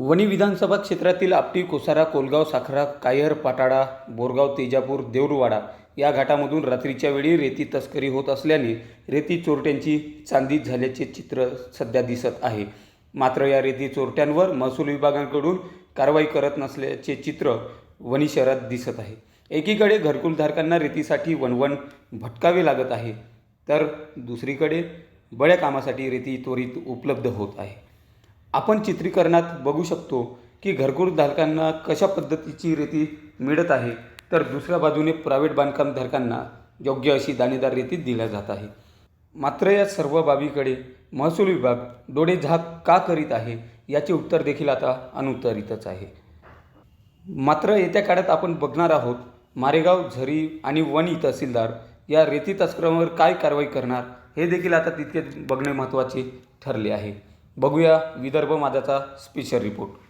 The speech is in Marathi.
वणी विधानसभा क्षेत्रातील आपटी कोसारा कोलगाव साखरा कायर पाटाडा बोरगाव तेजापूर देऊरवाडा या घाटामधून रात्रीच्या वेळी रेती तस्करी होत असल्याने रेती चोरट्यांची चांदी झाल्याचे चित्र सध्या दिसत आहे. मात्र या रेती चोरट्यांवर महसूल विभागाकडून कारवाई करत नसल्याचे चित्र वणी शहरात दिसत आहे. एकीकडे घरकुलधारकांना रेतीसाठी वणवण भटकावे लागत आहे तर दुसरीकडे बड्या कामासाठी रेती त्वरित उपलब्ध होत आहे. आपण चित्रीकरणात बघू शकतो की घरकुल धारकांना कशा पद्धतीची रेती मिळत आहे. तर दुसऱ्या बाजूने प्रायव्हेट बांधकामधारकांना योग्य अशी दाणेदार रेती दिल्या जात आहे. मात्र या सर्व बाबीकडे महसूल विभाग डोळे झाक का करीत आहे याचे उत्तर देखील आता अनुत्तरितच आहे. मात्र येत्या काळात आपण बघणार आहोत मारेगाव झरी आणि वणी तहसीलदार या रेती तस्करांवर काय कारवाई करणार हे देखील आता तितके बघणे महत्त्वाचे ठरले आहे. बघूया विदर्भ माझाचा स्पेशल रिपोर्ट